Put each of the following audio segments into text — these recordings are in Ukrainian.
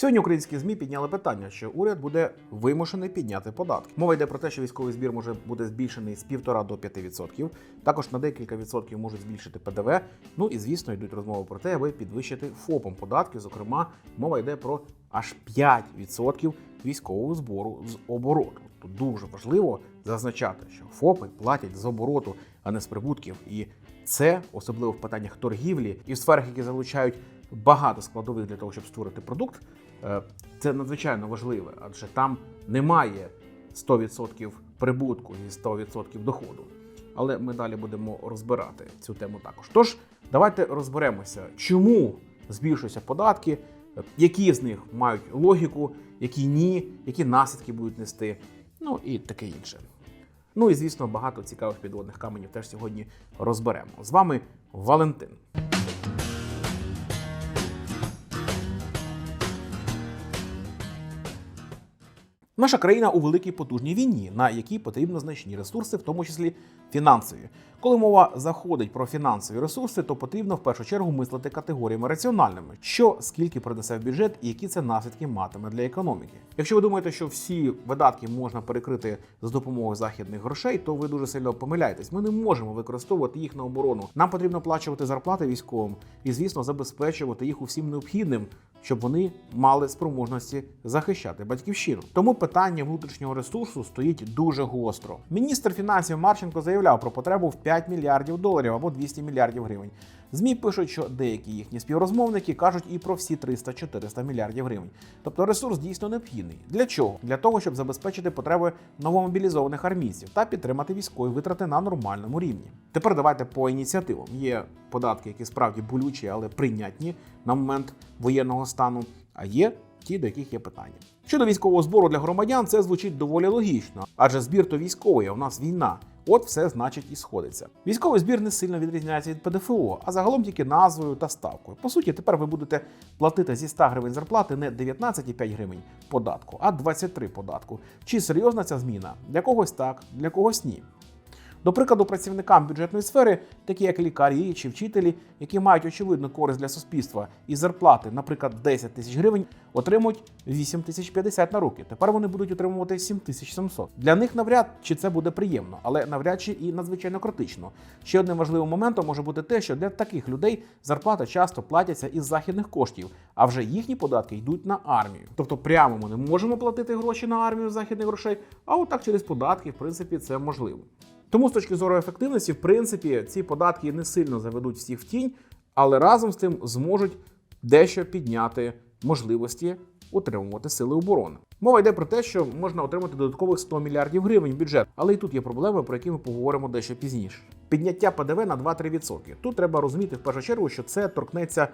Сьогодні українські змі підняли питання, що уряд буде вимушений підняти податки. Мова йде про те, що військовий збір може бути збільшений з 1,5 до 5%. Також на декілька відсотків можуть збільшити ПДВ. Ну і звісно йдуть розмови про те, аби підвищити ФОПом податки. Зокрема, мова йде про аж 5% військового збору з обороту. Тут дуже важливо зазначати, що ФОПи платять з обороту, а не з прибутків. І це особливо в питаннях торгівлі і в сферах, які залучають багато складових для того, щоб створити продукт. Е, Це надзвичайно важливе, адже там немає 100% прибутку і 100% доходу. Але ми далі будемо розбирати цю тему також. Тож давайте розберемося, чому збільшуються податки, е, які з них мають логіку, які ні, які наслідки будуть нести, ну і таке інше. Ну і звісно, багато цікавих підводних каменів теж сьогодні розберемо. З вами Валентин. Наша країна у великій потужній війні, на якій потрібно значні ресурси, в тому числі фінансові. Коли мова заходить про фінансові ресурси, то потрібно в першу чергу мислити категоріями раціональними, що скільки принесе в бюджет і які це наслідки матиме для економіки. Якщо ви думаєте, що всі видатки можна перекрити за допомогою західних грошей, то ви дуже сильно помиляєтесь. Ми не можемо використовувати їх на оборону. Нам потрібно плачувати зарплати військовим і, звісно, забезпечувати їх усім необхідним, щоб вони мали спроможності захищати батьківщину. Тому питання внутрішнього ресурсу стоїть дуже гостро. Міністр фінансів Марченко заявляв про потребу в 5 мільярдів доларів або 200 мільярдів гривень. ЗМІ пишуть, що деякі їхні співрозмовники кажуть і про всі 300-400 мільярдів гривень. Тобто ресурс дійсно необхідний. Для чого? Для того, щоб забезпечити потреби новомобілізованих армійців та підтримати військові витрати на нормальному рівні. Тепер давайте по ініціативам. Є податки, які справді болючі, але прийнятні на момент воєнного стану. А є ті, до яких є питання. Щодо військового збору для громадян, це звучить доволі логічно, адже збір то військовий, а у нас війна. От все значить і сходиться. Військовий збір не сильно відрізняється від ПДФО, а загалом тільки назвою та ставкою. По суті, тепер ви будете платити зі 100 гривень зарплати не 19,5 гривень податку, а 23 податку. Чи серйозна ця зміна? Для когось так, для когось ні. До прикладу, працівникам бюджетної сфери, такі як лікарі чи вчителі, які мають очевидну користь для суспільства і зарплати, наприклад, 10 тисяч гривень, отримують 8 тисяч 50 на руки. Тепер вони будуть отримувати 7 тисяч 700. Для них навряд чи це буде приємно, але навряд чи і надзвичайно критично. Ще одним важливим моментом може бути те, що для таких людей зарплата часто платяться із західних коштів, а вже їхні податки йдуть на армію. Тобто прямо ми не можемо платити гроші на армію західних грошей, а отак через податки, в принципі, це можливо. Тому з точки зору ефективності, в принципі, ці податки не сильно заведуть всіх в тінь, але разом з тим зможуть дещо підняти можливості утримувати сили оборони. Мова йде про те, що можна отримати додаткових 100 мільярдів гривень в бюджет, але і тут є проблеми, про які ми поговоримо дещо пізніше. Підняття ПДВ на 2-3%. Тут треба розуміти в першу чергу, що це торкнеться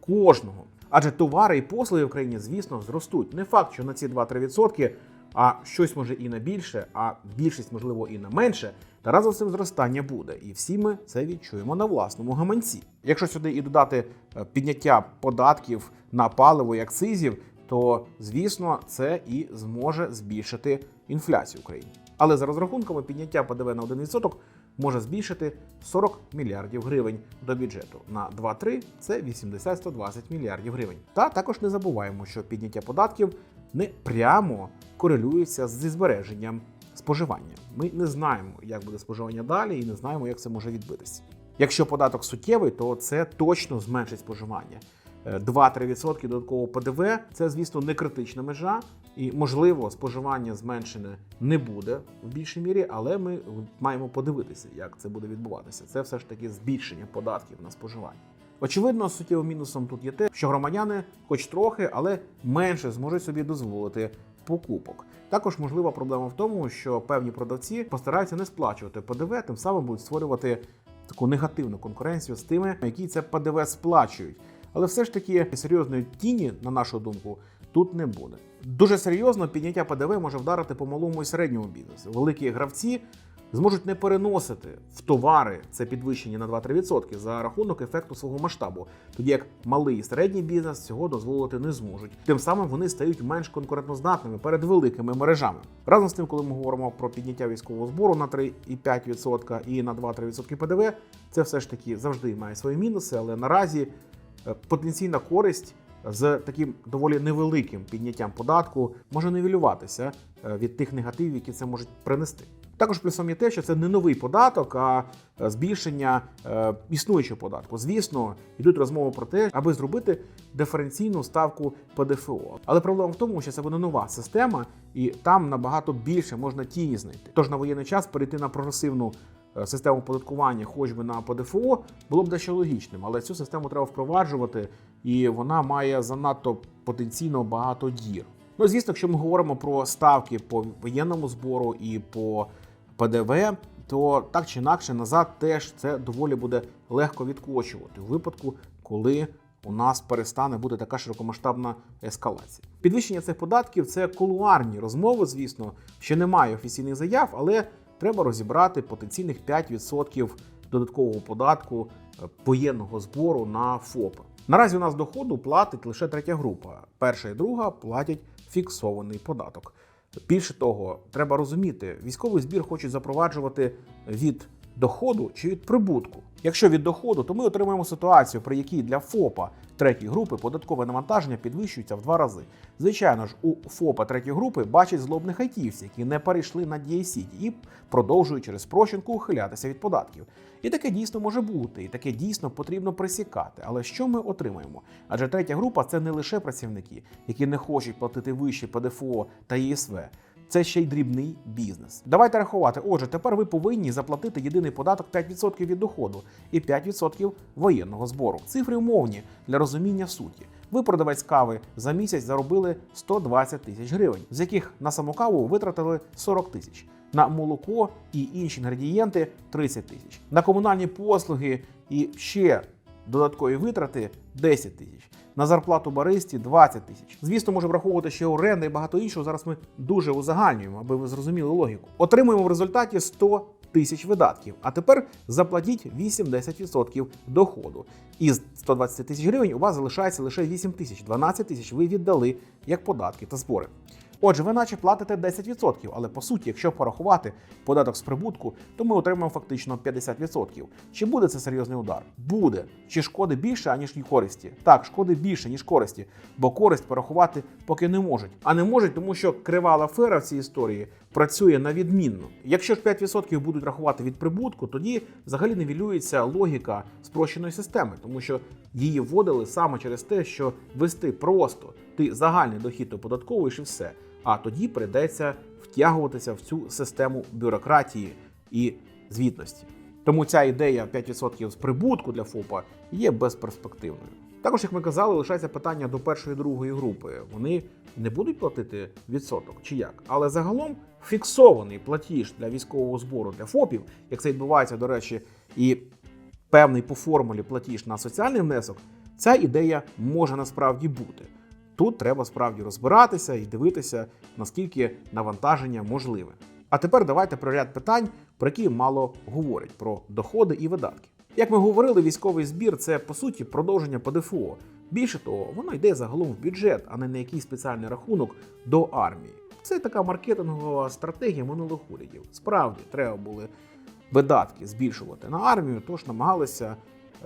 кожного. Адже товари і послуги в країні, звісно, зростуть. Не факт, що на ці 2-3%, а щось може і на більше, а більшість, можливо, і на менше. Та разом цим зростання буде, і всі ми це відчуємо на власному гаманці. Якщо сюди і додати е, підняття податків на паливо і акцизів, то звісно це і зможе збільшити інфляцію в Україні. Але за розрахунками підняття ПДВ на 1% може збільшити 40 мільярдів гривень до бюджету. На 2-3 це 80-120 мільярдів гривень. Та також не забуваємо, що підняття податків не прямо корелюється зі збереженням споживання. Ми не знаємо, як буде споживання далі, і не знаємо, як це може відбитися. Якщо податок суттєвий, то це точно зменшить споживання. Е, 2-3% додаткового ПДВ це, звісно, не критична межа, і можливо, споживання зменшене не буде в більшій мірі, але ми маємо подивитися, як це буде відбуватися. Це все ж таки збільшення податків на споживання. Очевидно, суттєвим мінусом тут є те, що громадяни, хоч трохи, але менше зможуть собі дозволити покупок. Також можлива проблема в тому, що певні продавці постараються не сплачувати ПДВ, тим самим будуть створювати таку негативну конкуренцію з тими, які це ПДВ сплачують. Але все ж таки серйозної тіні, на нашу думку, тут не буде. Дуже серйозно підняття ПДВ може вдарити по малому і середньому бізнесу. Великі гравці зможуть не переносити в товари це підвищення на 2-3% за рахунок ефекту свого масштабу, тоді як малий і середній бізнес цього дозволити не зможуть. Тим самим вони стають менш конкурентоздатними перед великими мережами. Разом з тим, коли ми говоримо про підняття військового збору на 3,5% і на 2-3% ПДВ, це все ж таки завжди має свої мінуси, але наразі е, потенційна користь з таким доволі невеликим підняттям податку може нивелюватися е, від тих негативів, які це можуть принести. Також плюсом є те, що це не новий податок, а е, збільшення е, існуючого податку. Звісно, йдуть розмови про те, аби зробити диференційну ставку ПДФО. Але проблема в тому, що це буде нова система, і там набагато більше можна тіні знайти. Тож на воєнний час перейти на прогресивну систему податкування, хоч би на ПДФО, було б дещо логічним, але цю систему треба впроваджувати, і вона має занадто потенційно багато дір. Ну, звісно, якщо ми говоримо про ставки по воєнному збору і по ПДВ, то так чи інакше назад теж це доволі буде легко відкочувати у випадку, коли у нас перестане бути така широкомасштабна ескалація. Підвищення цих податків це кулуарні розмови, звісно, ще немає офіційних заяв, але треба розібрати потенційних 5% додаткового податку е, воєнного збору на ФОП. Наразі у нас доходу платить лише третя група. Перша і друга платять фіксований податок. Більше того, треба розуміти, військовий збір хочуть запроваджувати від доходу чи від прибутку. Якщо від доходу, то ми отримаємо ситуацію, при якій для ФОПа третьої групи податкове навантаження підвищується в два рази. Звичайно ж, у ФОПа третьої групи бачать злобних айтівців, які не перейшли на DICD і продовжують через прощенку ухилятися від податків. І таке дійсно може бути, і таке дійсно потрібно пресікати. Але що ми отримаємо? Адже третя група це не лише працівники, які не хочуть платити вище ПДФО та ЄСВ. Це ще й дрібний бізнес. Давайте рахувати. Отже, тепер ви повинні заплатити єдиний податок 5% від доходу і 5% воєнного збору. Цифри умовні для розуміння суті. Ви, продавець кави, за місяць заробили 120 тисяч гривень, з яких на саму каву витратили 40 тисяч. На молоко і інші інгредієнти 30 тисяч. На комунальні послуги і ще додаткові витрати 10 тисяч. На зарплату баристі 20 тисяч. Звісно, може враховувати ще оренда і багато іншого. Зараз ми дуже узагальнюємо, аби ви зрозуміли логіку. Отримуємо в результаті 100 тисяч видатків. А тепер заплатіть 8-10% доходу. Із 120 тисяч гривень у вас залишається лише 8 тисяч. 12 тисяч ви віддали як податки та збори. Отже, ви наче платите 10%, але по суті, якщо порахувати податок з прибутку, то ми отримаємо фактично 50%. Чи буде це серйозний удар? Буде. Чи шкоди більше, аніж і користі? Так, шкоди більше, ніж користі, бо користь порахувати поки не можуть. А не можуть, тому що крива афера в цій історії працює на відмінно. Якщо ж 5% будуть рахувати від прибутку, тоді взагалі невілюється логіка спрощеної системи, тому що її вводили саме через те, що вести просто ти загальний дохід оподатковуєш і все. А тоді прийдеться втягуватися в цю систему бюрократії і звітності. Тому ця ідея 5% з прибутку для ФОПа є безперспективною. Також, як ми казали, лишається питання до першої і другої групи. Вони не будуть платити відсоток чи як. Але загалом фіксований платіж для військового збору для ФОПів, як це відбувається, до речі, і певний по формулі платіж на соціальний внесок, ця ідея може насправді бути. Тут треба справді розбиратися і дивитися, наскільки навантаження можливе. А тепер давайте про ряд питань, про які мало говорять про доходи і видатки. Як ми говорили, військовий збір це по суті продовження ПДФО. Більше того, воно йде загалом в бюджет, а не на якийсь спеціальний рахунок до армії. Це така маркетингова стратегія минулих урядів. Справді треба були видатки збільшувати на армію, тож намагалися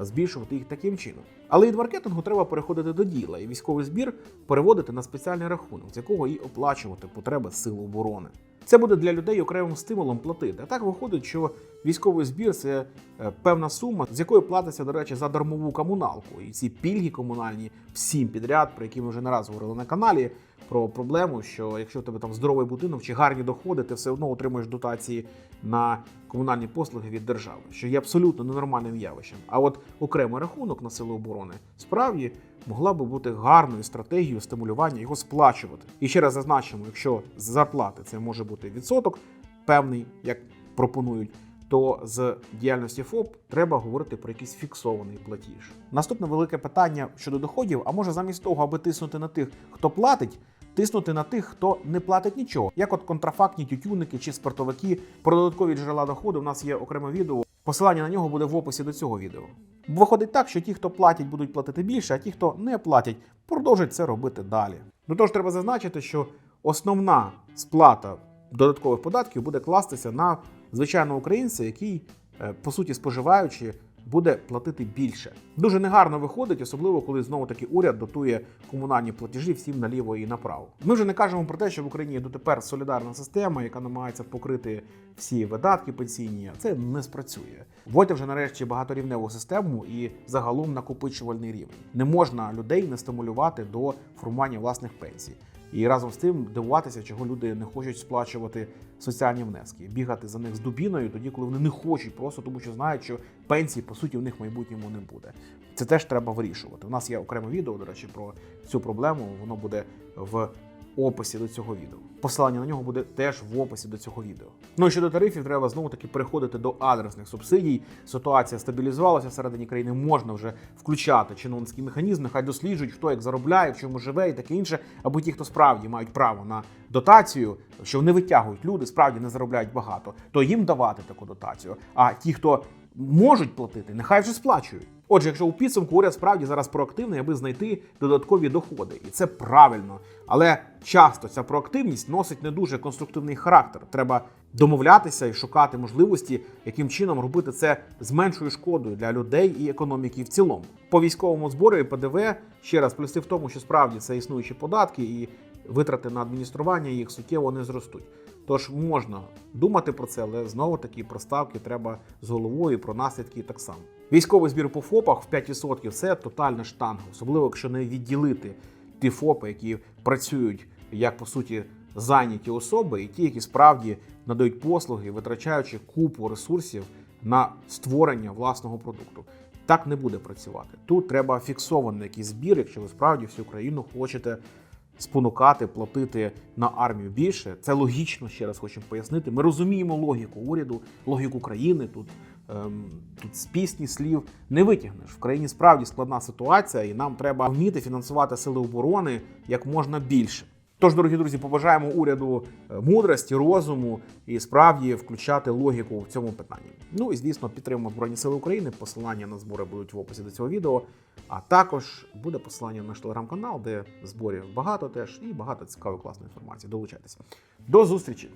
збільшувати їх таким чином. Але від маркетингу треба переходити до діла, і військовий збір переводити на спеціальний рахунок, з якого і оплачувати потреби сил оборони. Це буде для людей окремим стимулом платити. А так виходить, що військовий збір це е, певна сума, з якої платиться, до речі, за дармову комуналку. І ці пільги комунальні всім підряд, про які ми вже не раз говорили на каналі. Про проблему, що якщо в тебе там здоровий будинок чи гарні доходи, ти все одно отримуєш дотації на комунальні послуги від держави, що є абсолютно ненормальним явищем. А от окремий рахунок на сили оборони справді могла би бути гарною стратегією стимулювання його сплачувати. І ще раз зазначимо, якщо з зарплати це може бути відсоток певний, як пропонують. То з діяльності ФОП треба говорити про якийсь фіксований платіж. Наступне велике питання щодо доходів: а може замість того, аби тиснути на тих, хто платить, тиснути на тих, хто не платить нічого, як от контрафактні тютюники чи спиртовики. Про додаткові джерела доходу у нас є окреме відео. Посилання на нього буде в описі до цього відео. Виходить так, що ті, хто платять, будуть платити більше, а ті, хто не платять, продовжать це робити далі. Ну тож треба зазначити, що основна сплата додаткових податків буде кластися на звичайного українця, який, е, по суті, споживаючи, буде платити більше. Дуже негарно виходить, особливо коли знову таки уряд дотує комунальні платежі всім наліво і направо. Ми вже не кажемо про те, що в Україні дотепер солідарна система, яка намагається покрити всі видатки пенсійні. Це не спрацює. Вводьте вже нарешті багаторівневу систему і загалом накопичувальний рівень. Не можна людей не стимулювати до формування власних пенсій. І разом з тим дивуватися, чого люди не хочуть сплачувати соціальні внески, бігати за них з дубіною, тоді, коли вони не хочуть, просто тому що знають, що пенсії по суті в них майбутньому не буде. Це теж треба вирішувати. У нас є окреме відео, до речі, про цю проблему. Воно буде в описі до цього відео. Посилання на нього буде теж в описі до цього відео. Ну і щодо тарифів, треба знову таки переходити до адресних субсидій. Ситуація стабілізувалася всередині країни. Можна вже включати чиновницький механізм. Нехай досліджують, хто як заробляє, в чому живе і таке інше, аби ті, хто справді мають право на дотацію, що не витягують люди, справді не заробляють багато, то їм давати таку дотацію. А ті, хто можуть платити, нехай вже сплачують. Отже, якщо у підсумку уряд справді зараз проактивний, аби знайти додаткові доходи, і це правильно. Але часто ця проактивність носить не дуже конструктивний характер. Треба домовлятися і шукати можливості, яким чином робити це з меншою шкодою для людей і економіки в цілому. По військовому збору і ПДВ ще раз плюси в тому, що справді це існуючі податки і витрати на адміністрування їх суттєво не зростуть. Тож можна думати про це, але знову таки про ставки треба з головою, про наслідки так само. Військовий збір по ФОПах в 5% це тотальна штанга, особливо якщо не відділити ті ФОПи, які працюють як по суті зайняті особи, і ті, які справді надають послуги, витрачаючи купу ресурсів на створення власного продукту. Так не буде працювати. Тут треба фіксований якийсь збір, якщо ви справді всю країну хочете спонукати, платити на армію більше. Це логічно, ще раз хочемо пояснити. Ми розуміємо логіку уряду, логіку країни. Тут, ем, тут з пісні слів не витягнеш. В країні справді складна ситуація, і нам треба вміти фінансувати сили оборони як можна більше. Тож, дорогі друзі, побажаємо уряду е, мудрості, розуму і справді включати логіку в цьому питанні. Ну і звісно, підтримуємо Збройні Сили України. Посилання на збори будуть в описі до цього відео. А також буде посилання на наш телеграм-канал, де зборів багато теж і багато цікавої класної інформації. Долучайтеся. До зустрічі!